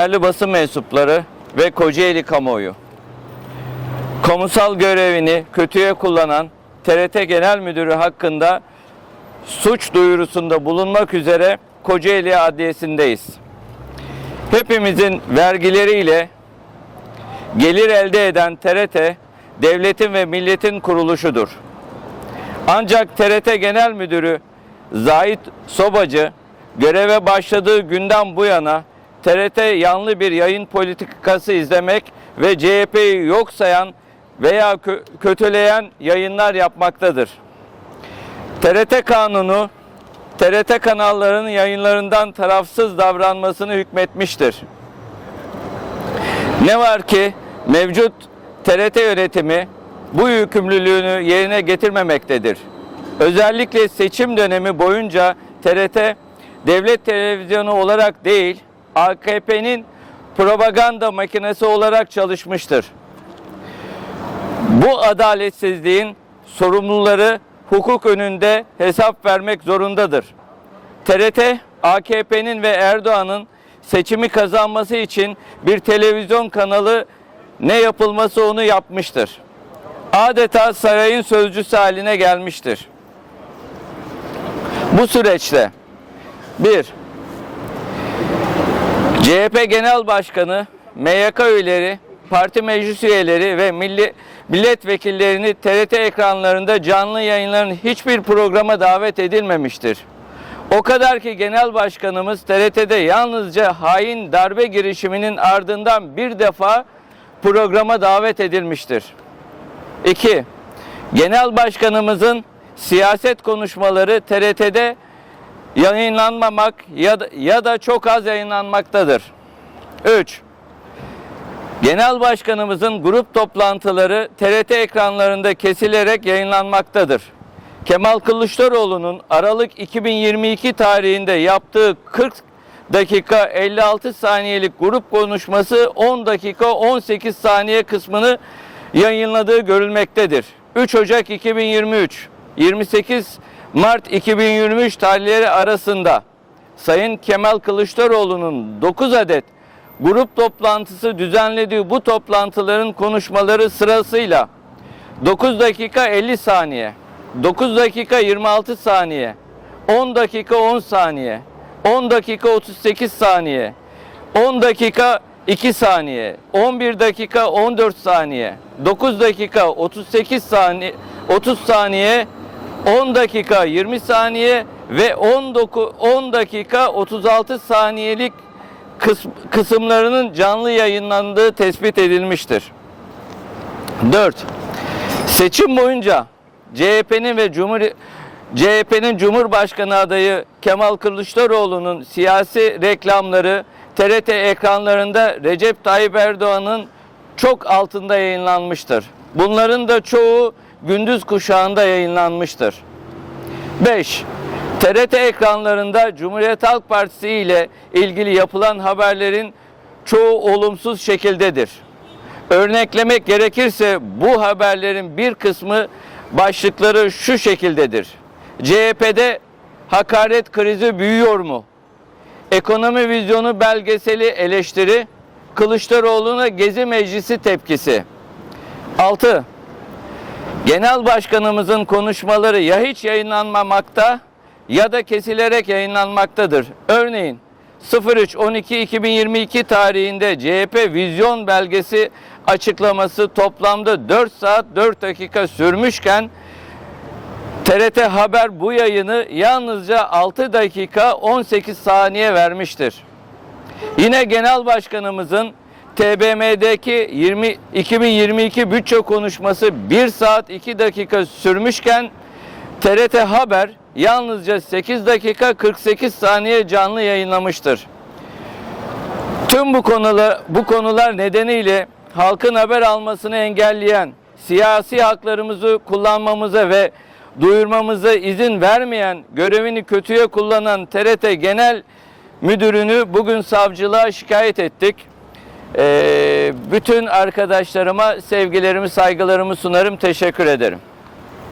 Değerli basın mensupları ve Kocaeli kamuoyu. Kamusal görevini kötüye kullanan TRT Genel Müdürü hakkında suç duyurusunda bulunmak üzere Kocaeli Adliyesi'ndeyiz. Hepimizin vergileriyle gelir elde eden TRT, devletin ve milletin kuruluşudur. Ancak TRT Genel Müdürü Zahit Sobacı göreve başladığı günden bu yana TRT yanlı bir yayın politikası izlemek ve CHP'yi yok sayan veya kö- kötüleyen yayınlar yapmaktadır. TRT kanunu TRT kanallarının yayınlarından tarafsız davranmasını hükmetmiştir. Ne var ki mevcut TRT yönetimi bu yükümlülüğünü yerine getirmemektedir. Özellikle seçim dönemi boyunca TRT devlet televizyonu olarak değil AKP'nin propaganda makinesi olarak çalışmıştır. Bu adaletsizliğin sorumluları hukuk önünde hesap vermek zorundadır. TRT, AKP'nin ve Erdoğan'ın seçimi kazanması için bir televizyon kanalı ne yapılması onu yapmıştır. Adeta sarayın sözcüsü haline gelmiştir. Bu süreçte 1. CHP Genel Başkanı, MYK üyeleri, parti meclis üyeleri ve milli milletvekillerini TRT ekranlarında canlı yayınların hiçbir programa davet edilmemiştir. O kadar ki Genel Başkanımız TRT'de yalnızca hain darbe girişiminin ardından bir defa programa davet edilmiştir. 2. Genel Başkanımızın siyaset konuşmaları TRT'de yayınlanmamak ya da, ya da çok az yayınlanmaktadır. 3. Genel Başkanımızın grup toplantıları TRT ekranlarında kesilerek yayınlanmaktadır. Kemal Kılıçdaroğlu'nun Aralık 2022 tarihinde yaptığı 40 dakika 56 saniyelik grup konuşması 10 dakika 18 saniye kısmını yayınladığı görülmektedir. 3 Ocak 2023 28 Mart 2023 tarihleri arasında Sayın Kemal Kılıçdaroğlu'nun 9 adet grup toplantısı düzenlediği bu toplantıların konuşmaları sırasıyla 9 dakika 50 saniye, 9 dakika 26 saniye, 10 dakika 10 saniye, 10 dakika 38 saniye, 10 dakika 2 saniye, 11 dakika 14 saniye, 9 dakika 38 saniye, 30 saniye, 10 dakika 20 saniye ve 19 10 dakika 36 saniyelik kıs- kısımlarının canlı yayınlandığı tespit edilmiştir. 4. Seçim boyunca CHP'nin ve Cumhur CHP'nin Cumhurbaşkanı adayı Kemal Kılıçdaroğlu'nun siyasi reklamları TRT ekranlarında Recep Tayyip Erdoğan'ın çok altında yayınlanmıştır. Bunların da çoğu gündüz kuşağında yayınlanmıştır. 5. TRT ekranlarında Cumhuriyet Halk Partisi ile ilgili yapılan haberlerin çoğu olumsuz şekildedir. Örneklemek gerekirse bu haberlerin bir kısmı başlıkları şu şekildedir. CHP'de hakaret krizi büyüyor mu? Ekonomi vizyonu belgeseli eleştiri, Kılıçdaroğlu'na Gezi Meclisi tepkisi. 6. Genel Başkanımızın konuşmaları ya hiç yayınlanmamakta ya da kesilerek yayınlanmaktadır. Örneğin 03-12-2022 tarihinde CHP vizyon belgesi açıklaması toplamda 4 saat 4 dakika sürmüşken TRT Haber bu yayını yalnızca 6 dakika 18 saniye vermiştir. Yine Genel Başkanımızın TBMM'deki 20, 2022 bütçe konuşması 1 saat 2 dakika sürmüşken TRT Haber yalnızca 8 dakika 48 saniye canlı yayınlamıştır. Tüm bu konular, bu konular nedeniyle halkın haber almasını engelleyen, siyasi haklarımızı kullanmamıza ve duyurmamıza izin vermeyen, görevini kötüye kullanan TRT Genel Müdürünü bugün savcılığa şikayet ettik. Ee, bütün arkadaşlarıma sevgilerimi, saygılarımı sunarım. Teşekkür ederim.